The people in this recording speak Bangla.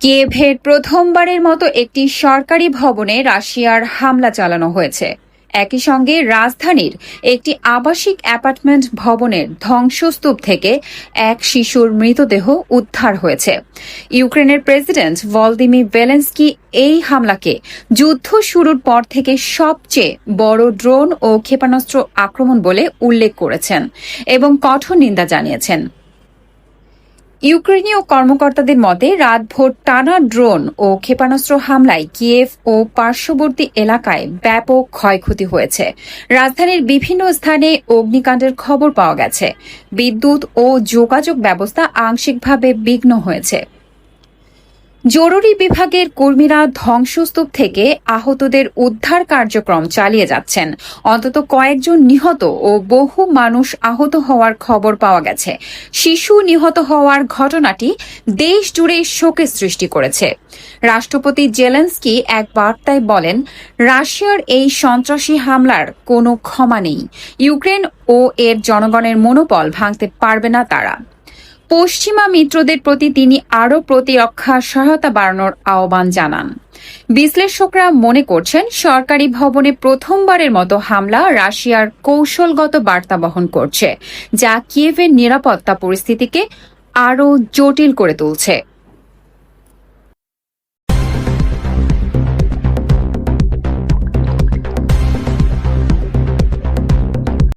কিয়েভের প্রথমবারের মতো একটি সরকারি ভবনে রাশিয়ার হামলা চালানো হয়েছে। একই সঙ্গে রাজধানীর একটি আবাসিক অ্যাপার্টমেন্ট ভবনের ধ্বংসস্তূপ থেকে এক শিশুর মৃতদেহ উদ্ধার হয়েছে। ইউক্রেনের প্রেসিডেন্ট ভলদিমি বেলেন্সকি এই হামলাকে যুদ্ধ শুরুর পর থেকে সবচেয়ে বড় ড্রোন ও ক্ষেপণাস্ত্র আক্রমণ বলে উল্লেখ করেছেন এবং কঠোর নিন্দা জানিয়েছেন। ইউক্রেনীয় কর্মকর্তাদের মতে, রাতভোর টানা ড্রোন ও ক্ষেপণাস্ত্র হামলায় কিয়েভ ও পার্শ্ববর্তী এলাকায় ব্যাপক ক্ষয়ক্ষতি হয়েছে। রাজধানীর বিভিন্ন স্থানে অগ্নিকাণ্ডের খবর পাওয়া গেছে। বিদ্যুৎ ও যোগাযোগ ব্যবস্থা আংশিকভাবে বিঘ্ন হয়েছে। জরুরি বিভাগের কর্মীরা ধ্বংসস্তূপ থেকে আহতদের উদ্ধার কার্যক্রম চালিয়ে যাচ্ছেন। অন্তত কয়েকজন নিহত ও বহু মানুষ আহত হওয়ার খবর পাওয়া গেছে। শিশু নিহত হওয়ার ঘটনাটি দেশ জুড়ে শোকের সৃষ্টি করেছে। রাষ্ট্রপতি জেলেন্সকি এক বার্তায় বলেন, রাশিয়ার এই সন্ত্রাসী হামলার কোনো ক্ষমা নেই। ইউক্রেন ও এর জনগণের মনোবল ভাঙতে পারবে না তারা। পশ্চিমা মিত্রদের প্রতি তিনি আরও প্রতিরক্ষা সহায়তা বাড়ানোর আহ্বান জানান। বিশ্লেষকরা মনে করছেন, সরকারি ভবনে প্রথমবারের মতো হামলা রাশিয়ার কৌশলগত বার্তা বহন করছে, যা কিয়েভের নিরাপত্তা পরিস্থিতিকে আরও জটিল করে তুলছে।